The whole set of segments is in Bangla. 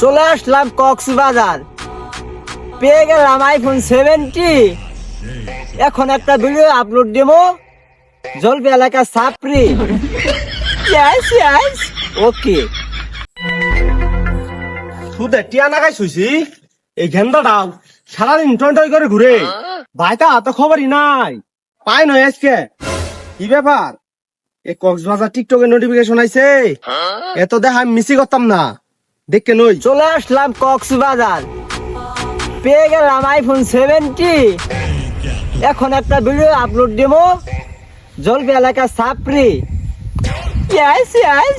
চলে আসলাম কক্সবাজার। পেয়ে গেলাম আইফোন সেভেন্টি এখন একটা ভিডিও আপলোড দেবো। জলপি এলাকা সাপরি ওকে সুদে টিয়া নাগাই শুইছি এই ঘেন্দা ডাল সারাদিন টন টয় করে ঘুরে। ভাইটা তো খবরই নাই। পাই নয় আজকে। কি ব্যাপার? এই কক্সবাজার টিকটকে নোটিফিকেশন আইছে। এত দেখা আমি মিসি করতাম না। দেখকে নই চলে আসলাম কক্সবাজার। পেয়ে গেলাম আইফোন সেভেন্টি এখন একটা ভিডিও আপলোড দেবো। জলপি এলাকা সাপরি ইয়াস ইয়াস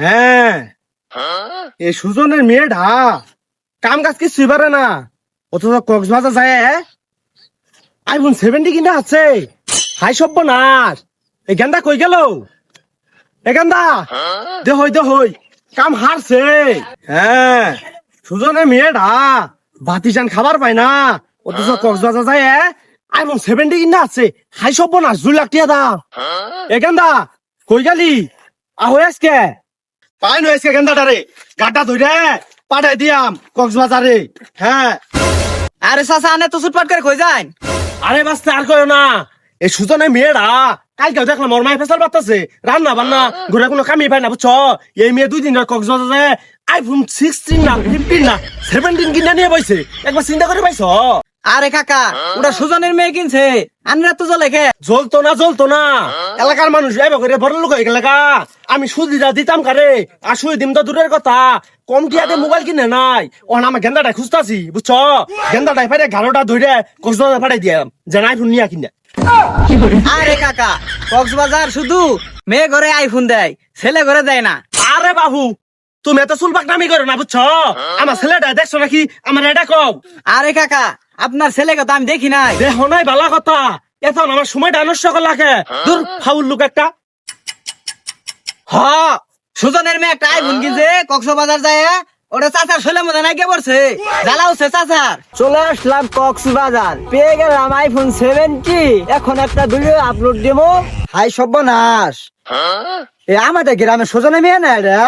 হ্যাঁ। এই সুজনের মেয়েটা। কাম কাজ কি সুইবারে না। অথচ কক্সবাজার যায় আইফোন সেভেন্টি কিনা আছে। হাই সব্য নাশ এই গেন্দা কই গেল? এ গেন্দা দেহই দেহই কাম হারছে। হ্যাঁ সুজনের মেয়েটা বাতিজান খাবার পায় না। অথচ কক্সবাজার যায় আইফোন সেভেন্টি কিনা আছে। হাই সব্য নাশ দুই লাখ টিয়া দাম। এ গেন্দা কই গেলি? আহো আজকে পাই নয় আজকে গেন্দাটারে গাড্ডা ধরে পাঠাই দিয়াম কক্সবাজারে। হ্যাঁ। আরে চাচা আনে তো সুটপাট করে কই যান আরে বাস্তে আর কয় না। এই সুজনের মেয়েরা কালকে দেখলাম ওর মায়ের ফেসাল বাতাছে রান্না বান্না ঘুরে কোনো কামি পায় না, বুঝছ? এই মেয়ে দুই দিন কক্সবাজারে আইফোন সিক্সটিন না ফিফটিন না সেভেন্টিন কিনে নিয়ে বইছে। একবার চিন্তা করে পাইছ? আরে কাকা ওটা সুজনের মেয়ে কিনছে। আনরা তো জলে খে জ্বলতো না জ্বলতো না। এলাকার মানুষ এবার করে বড় লোক হয়ে গেলে। আমি সুদিটা দিতাম কারে? আর সুই দিম তো দূরের কথা। কম টিয়াতে মোবাইল কিনে নাই? ও আমার গেন্দাটাই খুঁজতাছি বুঝছ? গেন্দাটাই ফাইরে গালোটা ধরে কক্সবাজার ফাটাই দিয়াম যে আইফোন নিয়া কিনে। আরে কাকা কক্সবাজার শুধু মেয়ে ঘরে আইফোন দেয় ছেলে ঘরে দেয় না। আরে বাবু তুমি এত চুলপাক নামি করো না বুঝছ? আমার ছেলেটা দেখছ নাকি? আমার এটা কও। আরে কাকা আপনার ছেলেকে তো আমি দেখি নাই। দেহ নাই বালা কথা। এখন আমার সময়টা নষ্ট করলাকে দূর ফাউল লোক একটা। হ সুজনের মেয়ে একটা আইফোন কিনছে কক্সবাজার যায় ওটা চাচার ছেলে মতো নাই কে পড়ছে জ্বালা হচ্ছে চাচার। চলে আসলাম কক্সবাজার। পেয়ে গেলাম আইফোন সেভেন্টি এখন একটা ভিডিও আপলোড দেবো। হাই সর্বনাশ। এ আমাদের গ্রামে সুজনের মেয়ে না এটা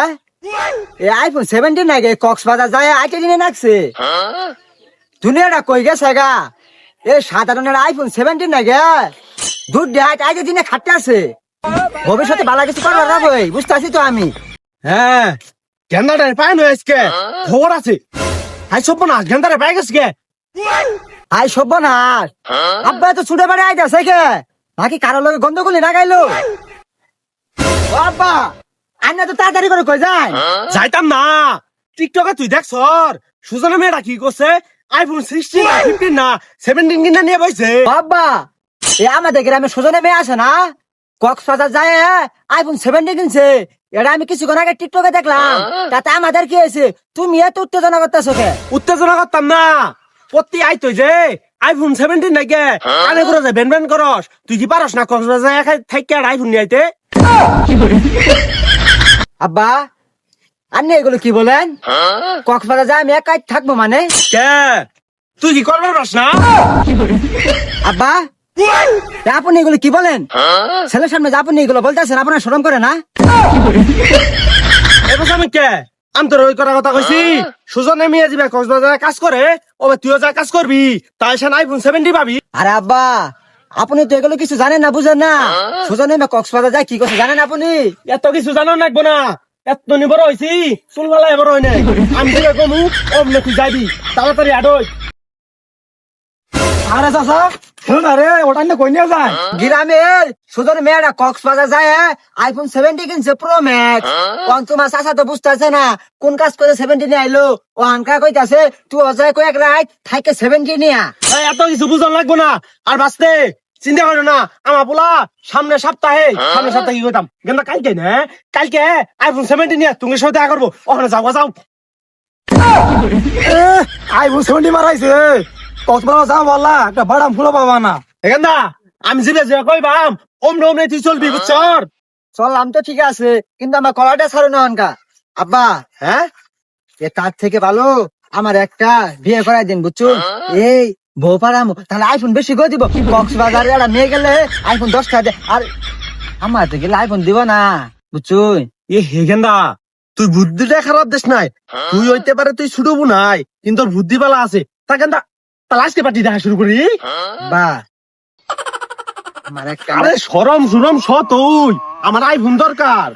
এ আইফোন সেভেন্টি নাই গে কক্সবাজার যায় আইটে দিনে নাকছে দুনিয়াটা কই গেছে গা? এ সাধারণের আইফোন সেভেন্টিন না গে? দুধ দেয় আইটে দিনে খাটতে আছে। ভবিষ্যতে বালা কিছু করবার না বই বুঝতে আছি তো আমি। হ্যাঁ গেন্দাটাই পায় নয় আজকে। খবর আছে। হাই সব না গেন্দাটা পাই গেছে কে? আই সর্বনাশ। আব্বা তো ছুটে বাড়ি আইতাছে কে? নাকি কারোর লগে গন্ডগোলি না গাইলো। আব্বা আইনা তো তাড়াতাড়ি করে কই যায়? যাইতাম না। টিকটকে তুই দেখ সর। সুজনা মেয়েটা কি করছে? আইফোন সিক্সটিন না ফিফটিন না সেভেন্টিন কিনা নিয়ে ও আব্বা এ আমাদের গ্রামে সুজনে মেয়ে আছে না? কক্সবাজার যায় আইফোন সেভেন্টি কিনছে। এটা আমি কিছুক্ষণ আগে টিকটকে দেখলাম। তাতে আমাদের কি হয়েছে? তুমি এত উত্তেজনা করতেছো কে উত্তেজনা করতাম না। প্রতি আইতো যে আইফোন সেভেন্টিন নাই গে কানে করে যে বেন বেন করস। তুই কি পারস না কক্সবাজার থাইকে আর আইফোন নিয়ে আইতে? আব্বা আপনি এগুলো কি বলেন? কক্সবাজার যায় আমি একাই থাকব মানে। কে? তুই কি করবার পারস না? আব্বা আপনি এগুলো কি বলেন? ছেলের সামনে আপনি এগুলো বলতেছেন আপনার শরম করে না? এবছর আমি কে? আমি তোর ওই করার কথা কইছি। সুজনে মেয়ে যাবে কক্সবাজারে কাজ করে ও তুইও যা কাজ করবি। তাই সে আইফোন সেভেন্টি পাবি। আরে আব্বা আপনি তো এগুলো কিছু জানেন না বুঝেন না? সুজনে না কক্সবাজার যায় কি করছে জানেন আপনি? এত কিছু জানো নাকবো না। এত নি বড় হয়েছি চুল বেলা এবার হয় নাই। আমি তোকে কমু অমনে তুই যাবি তাড়াতাড়ি আডই আরে চাচা শুনুন আরে ওটা না কই নিয়ে যায়? গ্রামে সুজন মেয়েরা কক্সবাজার যায় আইফোন সেভেন্টি কিনছে প্রো ম্যাক্স কোন তোমার চাচা তো বুঝতেছে না কোন কাজ করে সেভেন্টি নিয়ে আইলো। ও হানকা কইতাছে তুই অজয় কয়েক রাইট থাইকে সেভেন্টি নিয়া। এই, এত কিছু বুঝন লাগবো না। আর বাঁচতে চিন্তা করো না আমার পোলা সামনে সপ্তাহে সামনে সপ্তাহে কি করতাম? কিন্তু কালকে না? কালকে আইফোন সেভেন্টি নিয়ে তুমি সাথে দেখা করব। ওখানে যাও যাও। IPhone seventy মারাইছে। কক্সবাজার যাও বললা একটা বাদাম ফুলো পাবা না। এখানটা আমি জিবে যে কইবাম অমনে অমনে তুই চলবি বুঝছ চললাম তো ঠিক আছে কিন্তু আমার কলাটা ছাড়ো না অনকা আব্বা হ্যাঁ? এ তার থেকে ভালো আমার একটা বিয়ে করাই দিন বুঝছ? এই তাহলে আইফোন বেশি করে দিব। কক্সবাজারে একটা মেয়ে গেলে আইফোন দশটা দে। আর আমার তো গেলে আইফোন দিব না বুঝছুই? এ হেগেন্দা তুই বুদ্ধিটা খারাপ দেশ নাই। তুই হইতে পারে তুই ছুটবু নাই কিন্তু বুদ্ধি পালা আছে। তা কেন্দা তাহলে আজকে পার্টি দেখা শুরু করি। বা। আরে সরম সুরম স তুই আমার আইফোন দরকার।